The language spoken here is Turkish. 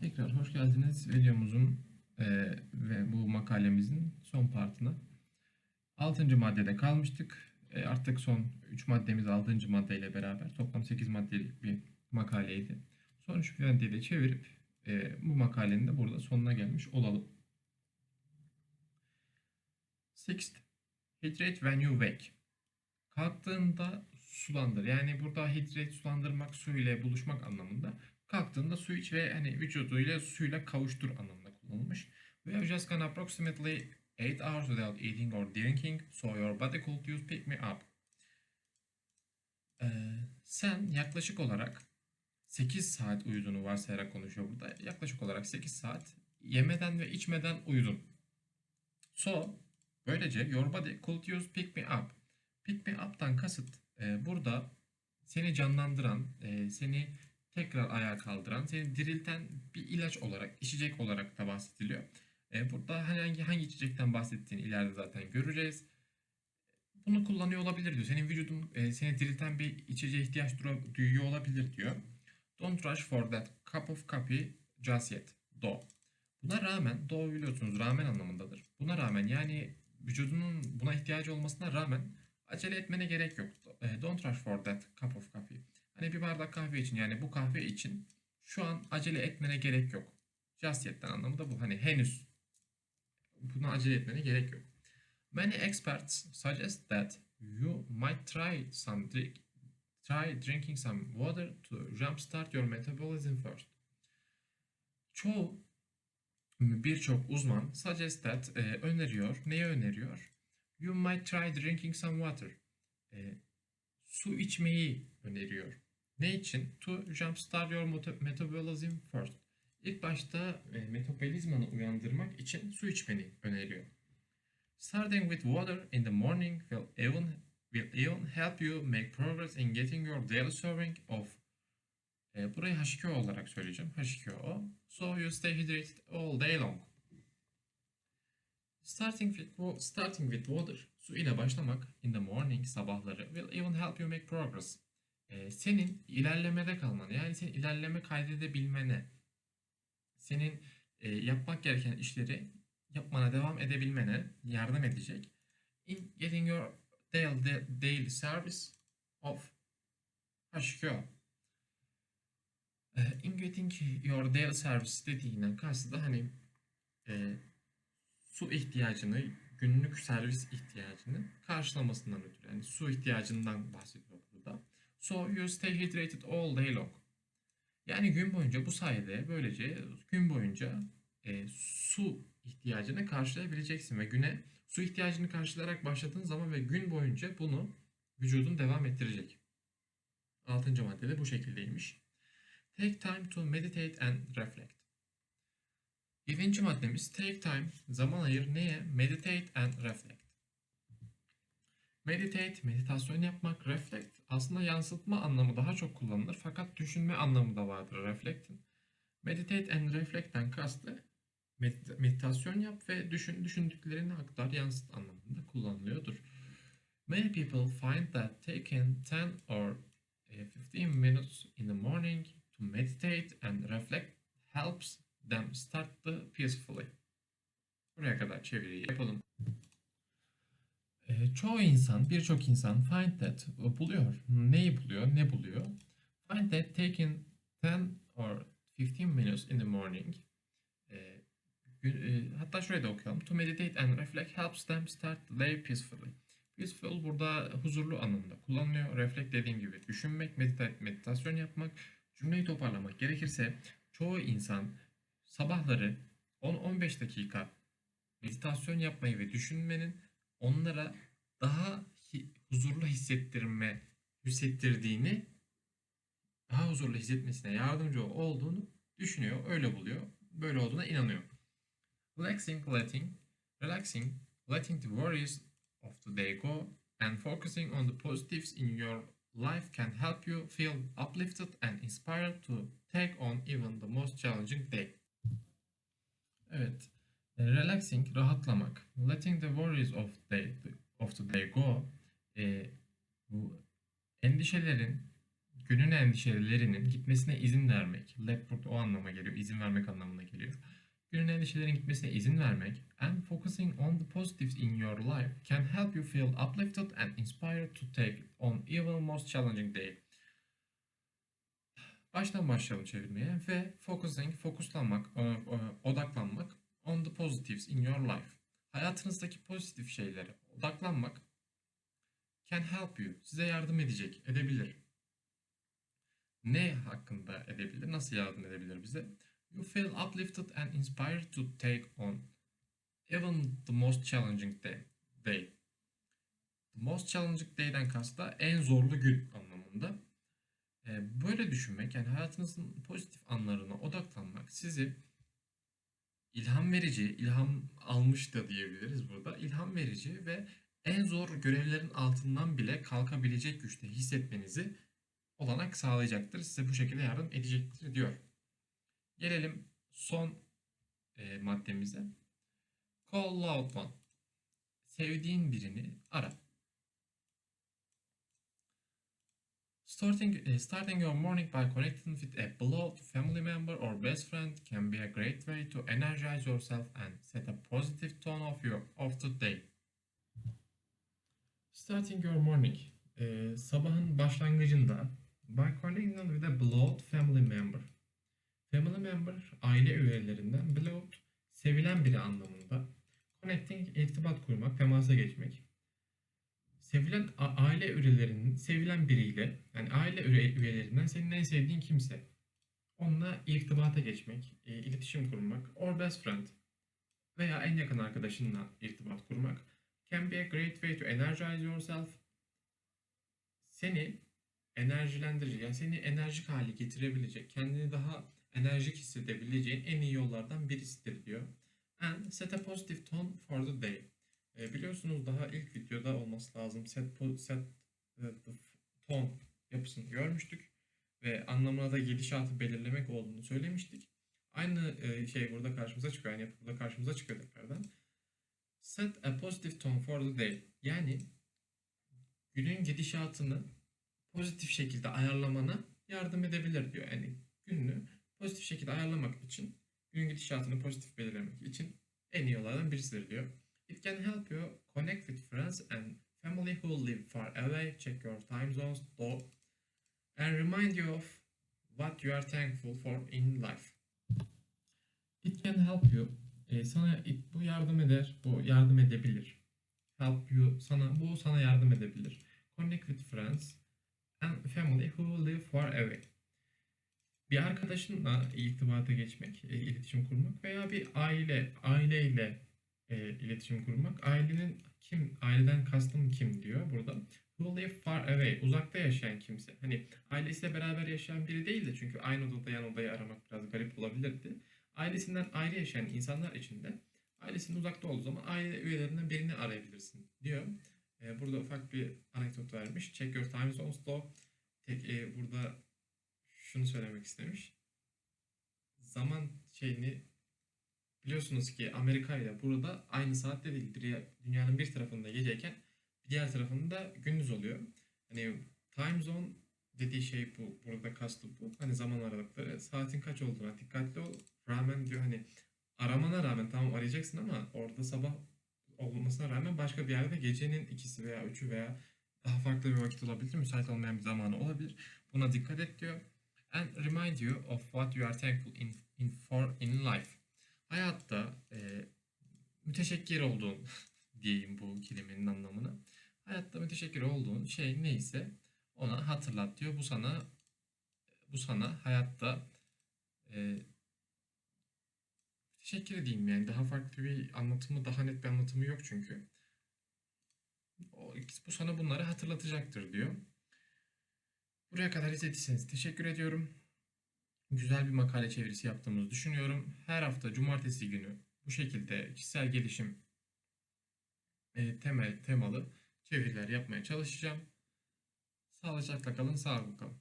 Tekrar hoş geldiniz videomuzun eee, ve bu makalemizin son partına. 6. maddede kalmıştık. E, artık son 3 maddemiz 6. maddeyle beraber toplam 8 maddelik bir makaleydi. Son 3 maddeyi de çevirip e, bu makalenin de burada sonuna gelmiş olalım. Sixth, hydrate when you wake. Kalktığında sulandır. Yani burada hydrate sulandırmak su ile buluşmak anlamında. Kalktığında su iç ve hani vücuduyla suyla kavuştur anlamında kullanılmış. We have just gone approximately 8 hours without eating or drinking, so your body could use pick me up. Ee, sen yaklaşık olarak 8 saat uyuduğunu varsayarak konuşuyor burada. Yaklaşık olarak 8 saat yemeden ve içmeden uyudun. So, böylece your body could use pick me up. Pick me up'tan kasıt e, burada seni canlandıran, e, seni tekrar ayağa kaldıran, seni dirilten bir ilaç olarak, içecek olarak da bahsediliyor. E, burada hangi hangi içecekten bahsettiğini ileride zaten göreceğiz. Bunu kullanıyor olabilir diyor. Senin vücudun e, seni dirilten bir içeceğe ihtiyaç duyuyor olabilir diyor. Don't rush for that cup of coffee just yet. Do. Buna rağmen, do biliyorsunuz ramen anlamındadır. Buna rağmen yani vücudunun buna ihtiyacı olmasına rağmen acele etmene gerek yok. E, Don't rush for that cup of coffee. Hani bir bardak kahve için yani bu kahve için şu an acele etmene gerek yok. Just yet'ten anlamı da bu. Hani henüz buna acele etmene gerek yok. Many experts suggest that you might try some drink, try drinking some water to jumpstart your metabolism first. Çoğu birçok uzman suggest that e, öneriyor. Neyi öneriyor? You might try drinking some water. E, su içmeyi öneriyor. Ne için? To jumpstart your meta- metabolism first. İlk başta e, metabolizmanı uyandırmak için su içmeni öneriyor. Starting with water in the morning will even will even help you make progress in getting your daily serving of e, burayı H2O olarak söyleyeceğim. H2O. So you stay hydrated all day long. Starting with, starting with water, su ile başlamak in the morning sabahları will even help you make progress. E, senin ilerlemede kalmanı yani senin ilerleme kaydedebilmene, senin e, yapmak gereken işleri yapmana devam edebilmene yardım edecek. In getting your daily, daily service of H2O. E, in getting your daily service dediğinden kastı da hani e, su ihtiyacını, günlük servis ihtiyacını karşılamasından ötürü. Yani su ihtiyacından bahsediyor. So you stay hydrated all day long. Yani gün boyunca bu sayede böylece gün boyunca e, su ihtiyacını karşılayabileceksin ve güne su ihtiyacını karşılayarak başladığın zaman ve gün boyunca bunu vücudun devam ettirecek. Altıncı madde de bu şekildeymiş. Take time to meditate and reflect. Yedinci maddemiz take time, zaman ayır neye? Meditate and reflect. Meditate, meditasyon yapmak, reflect aslında yansıtma anlamı daha çok kullanılır fakat düşünme anlamı da vardır reflect'in. Meditate and reflect'ten kastı medita- meditasyon yap ve düşün, düşündüklerini aktar, yansıt anlamında kullanılıyordur. Many people find that taking 10 or eh, 15 minutes in the morning to meditate and reflect helps them start the peacefully. Buraya kadar çeviriyi yapalım. Ee, çoğu insan, birçok insan find that buluyor. Neyi buluyor, ne buluyor? Find that taking 10 or 15 minutes in the morning e, gün- e, hatta şurayı da okuyalım. To meditate and reflect helps them start the day peacefully. Peaceful burada huzurlu anlamda kullanılıyor. Reflect dediğim gibi düşünmek, medita- meditasyon yapmak, cümleyi toparlamak gerekirse çoğu insan sabahları 10-15 dakika meditasyon yapmayı ve düşünmenin onlara daha huzurlu hissettirme hissettirdiğini daha huzurlu hissetmesine yardımcı olduğunu düşünüyor, öyle buluyor, böyle olduğuna inanıyor. Relaxing, letting, relaxing, letting the worries of the day go and focusing on the positives in your life can help you feel uplifted and inspired to take on even the most challenging day. Evet. E, Relaxing, rahatlamak. Letting the worries of the, of the day go. e, bu endişelerin günün endişelerinin gitmesine izin vermek. Let burada o anlama geliyor. izin vermek anlamına geliyor. Günün endişelerinin gitmesine izin vermek and focusing on the positives in your life can help you feel uplifted and inspired to take on even most challenging day. Baştan başlayalım çevirmeye ve focusing, fokuslanmak, o- o- odaklanmak on the positives in your life. Hayatınızdaki pozitif şeylere odaklanmak can help you. Size yardım edecek, edebilir. Ne hakkında edebilir? Nasıl yardım edebilir bize? You feel uplifted and inspired to take on even the most challenging day. day. The most challenging day'den kasta en zorlu gün anlamında. Ee, Böyle düşünmek yani hayatınızın pozitif anlarına odaklanmak sizi ilham verici, ilham almış da diyebiliriz burada. İlham verici ve en zor görevlerin altından bile kalkabilecek güçte hissetmenizi olanak sağlayacaktır. Size bu şekilde yardım edecektir diyor. Gelelim son e, maddemize. Call loved one. Sevdiğin birini ara. Starting, eh, starting your morning by connecting with a beloved family member or best friend can be a great way to energize yourself and set a positive tone of your of the day. Starting your morning. eh, sabahın başlangıcında by connecting with a beloved family member. Family member aile üyelerinden beloved sevilen biri anlamında. Connecting irtibat kurmak, temasa geçmek. Sevilen aile üyelerinin sevilen biriyle aile üye- üyelerinden senin en sevdiğin kimse. Onunla irtibata geçmek, e, iletişim kurmak or best friend veya en yakın arkadaşınla irtibat kurmak can be a great way to energize yourself. Seni enerjilendirici yani seni enerjik hale getirebilecek, kendini daha enerjik hissedebileceğin en iyi yollardan birisidir diyor. And set a positive tone for the day. E, biliyorsunuz daha ilk videoda olması lazım. Set, set e, the tone yapısını görmüştük. Ve anlamına da gidişatı belirlemek olduğunu söylemiştik. Aynı e, şey burada karşımıza çıkıyor. Yani yapı burada karşımıza çıkıyor tekrardan. Set a positive tone for the day. Yani günün gidişatını pozitif şekilde ayarlamana yardım edebilir diyor. Yani gününü pozitif şekilde ayarlamak için, günün gidişatını pozitif belirlemek için en iyi yollardan birisidir diyor. It can help you connect with friends and family who live far away, check your time zones, and remind you of what you are thankful for in life. It can help you. e, sana it- bu yardım eder, bu yardım edebilir. Help you, sana bu sana yardım edebilir. Connect with friends and family who live far away. Bir arkadaşınla irtibata geçmek, e, iletişim kurmak veya bir aile, aileyle e, iletişim kurmak. Ailenin kim, aileden kastım kim diyor burada. Live far away, uzakta yaşayan kimse. Hani ailesiyle beraber yaşayan biri değil de çünkü aynı odada yan odayı aramak biraz garip olabilirdi. Ailesinden ayrı yaşayan insanlar için de ailesinin uzakta olduğu zaman aile üyelerinden birini arayabilirsin diyor. E, burada ufak bir anekdot vermiş. Check your time zones though. Tek, e, burada şunu söylemek istemiş. Zaman şeyini biliyorsunuz ki Amerika ile burada aynı saatte değil. Dünyanın bir tarafında geceyken diğer tarafında gündüz oluyor. Hani time zone dediği şey bu. Burada kastı bu. Hani zaman aralıkları. Saatin kaç olduğuna dikkatli ol. Rağmen diyor hani aramana rağmen tamam arayacaksın ama orada sabah olmasına rağmen başka bir yerde gecenin ikisi veya üçü veya daha farklı bir vakit olabilir. Müsait olmayan bir zamanı olabilir. Buna dikkat et diyor. And remind you of what you are thankful in, in for in life. Hayatta e, müteşekkir olduğun diyeyim bu kelimenin anlamını. Hayatta müteşekkir olduğun şey neyse ona hatırlat diyor. Bu sana bu sana hayatta e, teşekkür edeyim yani daha farklı bir anlatımı daha net bir anlatımı yok çünkü. O, bu sana bunları hatırlatacaktır diyor. Buraya kadar izlediyseniz teşekkür ediyorum. Güzel bir makale çevirisi yaptığımızı düşünüyorum. Her hafta cumartesi günü bu şekilde kişisel gelişim e, temel temalı çeviriler yapmaya çalışacağım. Sağlıcakla kalın, sağlıklı kalın.